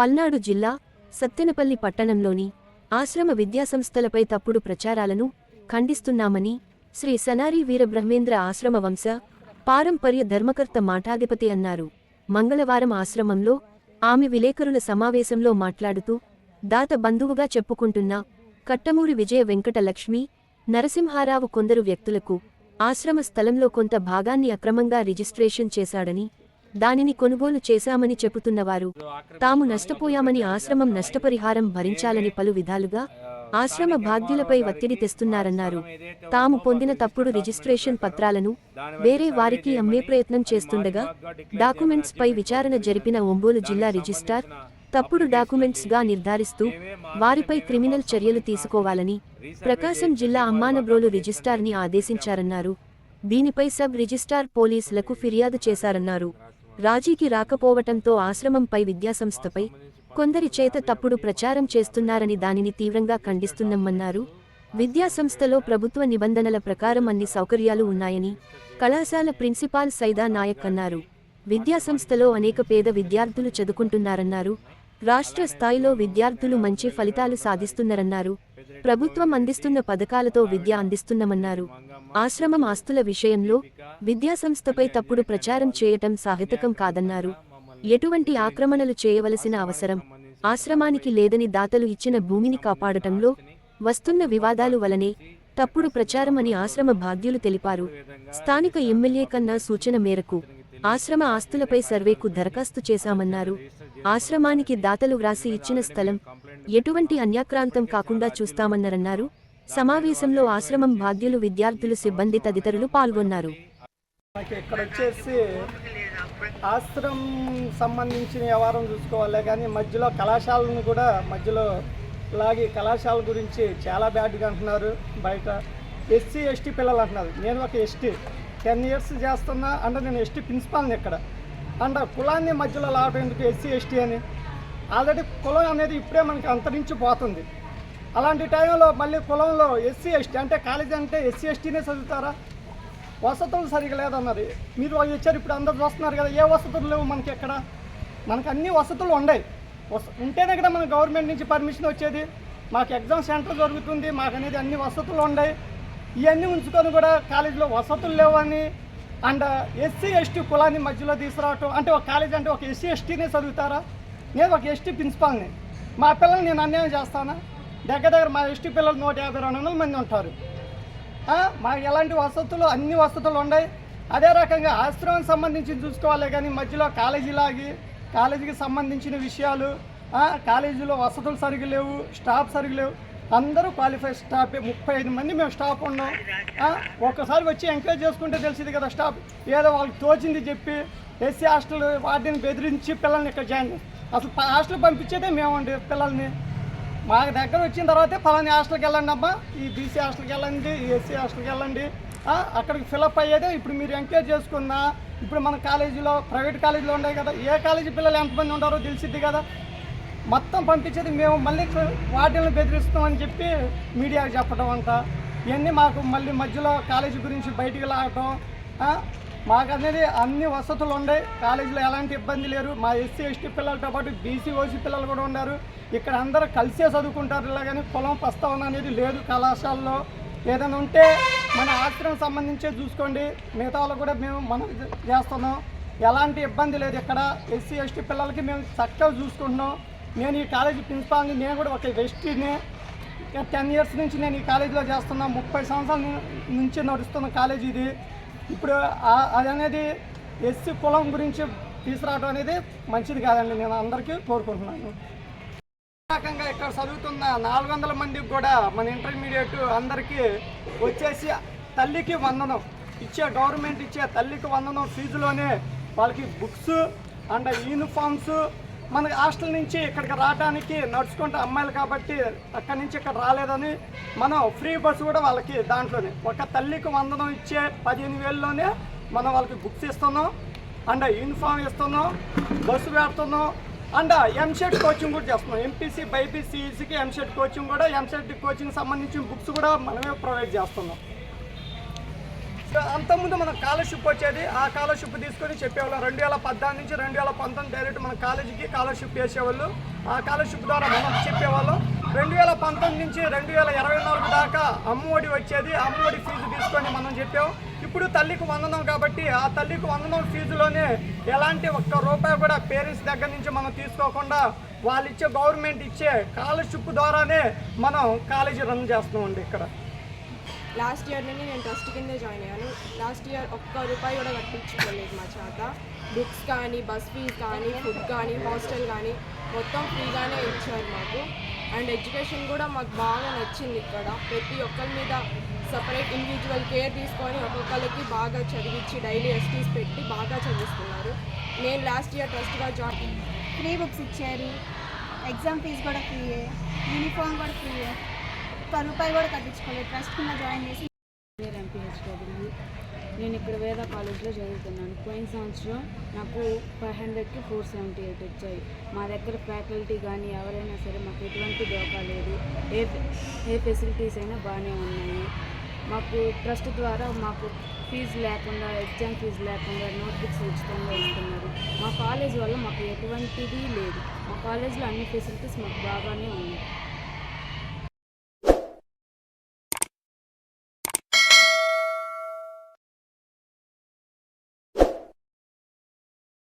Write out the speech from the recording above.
పల్నాడు జిల్లా సత్తెనపల్లి పట్టణంలోని ఆశ్రమ విద్యాసంస్థలపై తప్పుడు ప్రచారాలను ఖండిస్తున్నామని శ్రీ సనారి వీరబ్రహ్మేంద్ర ఆశ్రమ వంశ పారంపర్య ధర్మకర్త మాఠాధిపతి అన్నారు. మంగళవారం ఆశ్రమంలో ఆమె విలేకరుల సమావేశంలో మాట్లాడుతూ దాత బంధువుగా చెప్పుకుంటున్న కట్టమూరి విజయ వెంకట లక్ష్మి నరసింహారావు కొందరు వ్యక్తులకు ఆశ్రమ స్థలంలో కొంత భాగాన్ని అక్రమంగా రిజిస్ట్రేషన్ చేశాడని దానిని కొనుగోలు చేశామని చెబుతున్నవారు. తాము నష్టపోయామని ఆశ్రమం నష్టపరిహారం భరించాలని పలు విధాలుగా ఆశ్రమ బాధ్యులపై ఒత్తిడి తెస్తున్నారన్నారు. తాము పొందిన తప్పుడు రిజిస్ట్రేషన్ పత్రాలను వేరే వారికి అమ్మే ప్రయత్నం చేస్తుండగా డాక్యుమెంట్స్ పై విచారణ జరిపిన ఒంగోలు జిల్లా రిజిస్ట్రార్ తప్పుడు డాక్యుమెంట్స్గా నిర్ధారిస్తూ వారిపై క్రిమినల్ చర్యలు తీసుకోవాలని ప్రకాశం జిల్లా అమ్మానబ్రోలు రిజిస్ట్రార్ని ఆదేశించారన్నారు. దీనిపై సబ్ రిజిస్ట్రార్ పోలీసులకు ఫిర్యాదు చేశారన్నారు. రాజీకి రాకపోవటంతో ఆశ్రమంపై విద్యాసంస్థపై కొందరి చేత తప్పుడు ప్రచారం చేస్తున్నారని దానిని తీవ్రంగా ఖండిస్తున్నామన్నారు విద్యాసంస్థలో ప్రభుత్వ నిబంధనల ప్రకారం అన్ని సౌకర్యాలు ఉన్నాయని కళాశాల ప్రిన్సిపాల్ సైదా నాయక్ అన్నారు. విద్యాసంస్థలో అనేక పేద విద్యార్థులు చదువుకుంటున్నారన్నారు. రాష్ట్ర స్థాయిలో విద్యార్థులు మంచి ఫలితాలు సాధిస్తున్నారన్నారు. ప్రభుత్వం అందిస్తున్న పథకాలతో విద్య అందిస్తున్నామన్నారు. ఆశ్రమం ఆస్తుల విషయంలో విద్యాసంస్థపై తప్పుడు ప్రచారం చేయటం సాహితకం కాదన్నారు. ఎటువంటి ఆక్రమణలు చేయవలసిన అవసరం ఆశ్రమానికి లేదని దాతలు ఇచ్చిన భూమిని కాపాడటంలో వస్తున్న వివాదాలు వలనే తప్పుడు ప్రచారం అని ఆశ్రమ బాధ్యులు తెలిపారు. స్థానిక ఎమ్మెల్యే కన్నా సూచన మేరకు ఆశ్రమ ఆస్తులపై సర్వేకు దరఖాస్తు చేశామన్నారు. ఆశ్రమానికి దాతలు వ్రాసి ఇచ్చిన స్థలం ఎటువంటి అన్యాక్రాంతం కాకుండా చూస్తామన్నారన్నారు. సమావేశంలో ఆశ్రమం బాధ్యులు విద్యార్థులు సిబ్బంది తదితరులు పాల్గొన్నారు. ఇక్కడ వచ్చేసి ఆశ్రమం సంబంధించిన వ్యవహారం చూసుకోవాలే కానీ మధ్యలో కళాశాలను కూడా మధ్యలో లాగి కళాశాల గురించి చాలా బ్యాడ్గా అంటున్నారు బయట. ఎస్సీ ఎస్టీ పిల్లలు అంటున్నారు. నేను ఒక ఎస్టీ. టెన్ ఇయర్స్ చేస్తున్నా అంటే నేను ఎస్టీ ప్రిన్సిపాల్ని ఇక్కడ. అండ్ కులాన్ని మధ్యలో లాగటం ఎందుకు ఎస్సీ ఎస్టీ అని ఆల్రెడీ కులం అనేది ఇప్పుడే మనకి అంతరించిపోతుంది. అలాంటి టైంలో మళ్ళీ కులంలో ఎస్సీ ఎస్టీ అంటే కాలేజీ అంటే ఎస్సీ ఎస్టీనే చదువుతారా? వసతులు సరిగా లేదన్నది. మీరు వచ్చారు ఇప్పుడు అందరు చూస్తున్నారు కదా ఏ వసతులు లేవు మనకి ఎక్కడ? మనకు అన్ని వసతులు ఉన్నాయి. వస- ఉంటేనే కదా మన గవర్నమెంట్ నుంచి పర్మిషన్ వచ్చేది. మాకు ఎగ్జామ్ సెంటర్ దొరుకుతుంది మాకు అనేది అన్ని వసతులు ఉన్నాయి. ఇవన్నీ ఉంచుకొని కూడా కాలేజీలో వసతులు లేవని అండ్ ఎస్సీ ఎస్టీ కులాన్ని మధ్యలో తీసుకురావటం అంటే ఒక కాలేజ్ అంటే ఒక ఎస్సీ ఎస్టీనే చదువుతారా? నేను ఒక ఎస్టీ ప్రిన్సిపాల్ని మా పిల్లల్ని నేను అన్యాయం చేస్తానా? దగ్గర దగ్గర మా ఎస్టీ పిల్లలు నూట యాభై రెండు వందల మంది ఉంటారు. మాకు ఎలాంటి వసతులు అన్ని వసతులు ఉన్నాయి. అదే రకంగా ఆశ్రమం సంబంధించి చూసుకోవాలి కానీ మధ్యలో కాలేజీ లాగి కాలేజీకి సంబంధించిన విషయాలు కాలేజీలో వసతులు సరిగ్గా లేవు స్టాఫ్ సరిగ్గా లేవు. అందరూ క్వాలిఫైడ్ స్టాఫ్ ముప్పై ఐదు మంది మేము స్టాఫ్ ఉన్నాం. ఒక్కసారి వచ్చి ఎంకరేజ్ చేసుకుంటే తెలిసింది కదా స్టాఫ్ ఏదో వాళ్ళకి తోచింది చెప్పి ఎస్సీ హాస్టల్ వాటిని బెదిరించి పిల్లల్ని ఇక్కడ జాయిన్ చేస్తాం. అసలు హాస్టల్ పంపించేదే మేమండి పిల్లల్ని. మాకు దగ్గర వచ్చిన తర్వాతే ఫలాని హాస్టల్కి వెళ్ళండి అమ్మా. ఈ బీసీ హాస్టల్కి వెళ్ళండి ఎస్సీ హాస్టల్కి వెళ్ళండి. అక్కడికి ఫిలప్ అయ్యేదే. ఇప్పుడు మీరు ఎంకరేజ్ చేసుకున్నా ఇప్పుడు మన కాలేజీలో ప్రైవేట్ కాలేజీలో ఉన్నాయి కదా ఏ కాలేజీ పిల్లలు ఎంతమంది ఉండారో తెలిసిద్ది కదా. మొత్తం పంపించేది మేము మళ్ళీ వాటిని బెదిరిస్తామని చెప్పి మీడియాకి చెప్పడం అంట ఇవన్నీ మాకు మళ్ళీ మధ్యలో కాలేజీ గురించి బయటికి లాగటం మాకు అనేది అన్ని వసతులు ఉన్నాయి. కాలేజీలో ఎలాంటి ఇబ్బంది లేరు. మా ఎస్సీ ఎస్టీ పిల్లలతో పాటు బీసీ ఓసీ పిల్లలు కూడా ఉన్నారు. ఇక్కడ అందరూ కలిసే చదువుకుంటారు. ఇలా కానీ కులం ప్రస్తావన అనేది లేదు కళాశాలలో. ఏదైనా ఉంటే మన ఆశ్రమం సంబంధించే చూసుకోండి. మిగతా వాళ్ళు కూడా మేము మనం ఇది చేస్తున్నాం. ఎలాంటి ఇబ్బంది లేదు ఇక్కడ. ఎస్సీ ఎస్టీ పిల్లలకి మేము చక్కగా చూసుకుంటున్నాం. నేను ఈ కాలేజీ ప్రిన్సిపాల్ని నేను కూడా ఒక ఎస్టీని టెన్ ఇయర్స్ నుంచి నేను ఈ కాలేజీలో చేస్తున్నాను ముప్పై సంవత్సరాల నుంచి నడుస్తున్న కాలేజీ ఇది. ఇప్పుడు అది అనేది ఎస్సీ కులం గురించి తీసుకురావడం అనేది మంచిది కాదండి నేను అందరికీ కోరుకుంటున్నాను. రకంగా ఇక్కడ చదువుతున్న నాలుగు వందల మందికి కూడా మన ఇంటర్మీడియట్ అందరికీ వచ్చేసి తల్లికి వందనం. ఇచ్చే గవర్నమెంట్ ఇచ్చే తల్లికి వందనం ఫీజులోనే వాళ్ళకి బుక్స్ అండ్ యూనిఫామ్స్ మన హాస్టల్ నుంచి ఇక్కడికి రావడానికి నడుచుకుంటే అమ్మాయిలు కాబట్టి అక్కడి నుంచి ఇక్కడ రాలేదని మనం ఫ్రీ బస్సు కూడా వాళ్ళకి దాంట్లోనే. ఒక తల్లికి వందనం ఇచ్చే పదిహేను వేలలోనే మనం వాళ్ళకి బుక్స్ ఇస్తున్నాం అండ్ యూనిఫామ్ ఇస్తున్నాం బస్సు పెడుతున్నాం అండ్ ఎంసెట్ కోచింగ్ కూడా చేస్తున్నాం. ఎంపీసీ బైపీసీఈసీకి ఎంసెట్ కోచింగ్ కూడా ఎంసెట్ కోచింగ్ సంబంధించిన బుక్స్ కూడా మనమే ప్రొవైడ్ చేస్తున్నాం. అంతకుముందు మన స్కాలర్షిప్ వచ్చేది ఆ స్కాలర్షిప్ తీసుకొని చెప్పేవాళ్ళం. రెండు వేల పద్నాలుగు నుంచి రెండు వేల పంతొమ్మిది డైరెక్ట్ మన కాలేజీకి స్కాలర్షిప్ వేసేవాళ్ళు ఆ స్కాలర్షిప్ ద్వారా మనం చెప్పేవాళ్ళం. రెండు వేల పంతొమ్మిది నుంచి రెండు వేల ఇరవై నాలుగు దాకా అమ్మఒడి వచ్చేది. అమ్మఒడి ఫీజు తీసుకొని మనం చెప్పాం. ఇప్పుడు తల్లికి వందనం కాబట్టి ఆ తల్లికి వందనం ఫీజులోనే ఎలాంటి ఒక్క రూపాయి కూడా పేరెంట్స్ దగ్గర నుంచి మనం తీసుకోకుండా వాళ్ళు ఇచ్చే గవర్నమెంట్ ఇచ్చే స్కాలర్షిప్ ద్వారానే మనం కాలేజీ రన్ చేస్తున్నామండి ఇక్కడ. లాస్ట్ ఇయర్ నుండి నేను ట్రస్ట్ కిందే జాయిన్ అయ్యాను. లాస్ట్ ఇయర్ ఒక్క రూపాయి కూడా కట్టించుకోలేదు మా చేత బుక్స్ కానీ బస్ ఫీజ్ కానీ ఫుడ్ కానీ హాస్టల్ కానీ మొత్తం ఫ్రీగానే ఇచ్చారు మాకు. అండ్ ఎడ్యుకేషన్ కూడా మాకు బాగా నచ్చింది ఇక్కడ. ప్రతి ఒక్కరి మీద సపరేట్ ఇండివిజువల్ కేర్ తీసుకొని ఒక్కొక్కరికి బాగా చదివించి డైలీ ఎస్టీస్ పెట్టి బాగా చదివిస్తున్నారు. నేను లాస్ట్ ఇయర్ ట్రస్ట్గా జాయిన్ ఫ్రీ బుక్స్ ఇచ్చారు. ఎగ్జామ్ ఫీజు కూడా ఫ్రీయే యూనిఫామ్ కూడా ఫ్రీయే ఒక్క రూపాయి కూడా కట్టించుకోలేదు ట్రస్ట్ కింద జాయిన్ చేసి పేరు ఎంపీహెచ్డబ్ల్యూ నేను ఇక్కడ వేద కాలేజ్లో చదువుతున్నాను. పోయిన సంవత్సరం నాకు ఫైవ్ హండ్రెడ్కి ఫోర్ సెవెంటీ ఎయిట్ వచ్చాయి. మా దగ్గర ఫ్యాకల్టీ కానీ ఎవరైనా సరే మాకు ఎటువంటి దోకా లేదు. ఏ ఏ ఫెసిలిటీస్ అయినా బాగానే ఉన్నాయి. మాకు ట్రస్ట్ ద్వారా మాకు ఫీజు లేకుండా ఎగ్జామ్ ఫీజు లేకుండా నోట్బుక్స్ ఉచితంగా ఇస్తున్నారు. మా కాలేజ్ వల్ల మాకు ఎటువంటిది లేదు. మా కాలేజ్లో అన్ని ఫెసిలిటీస్ మాకు బాగానే ఉన్నాయి.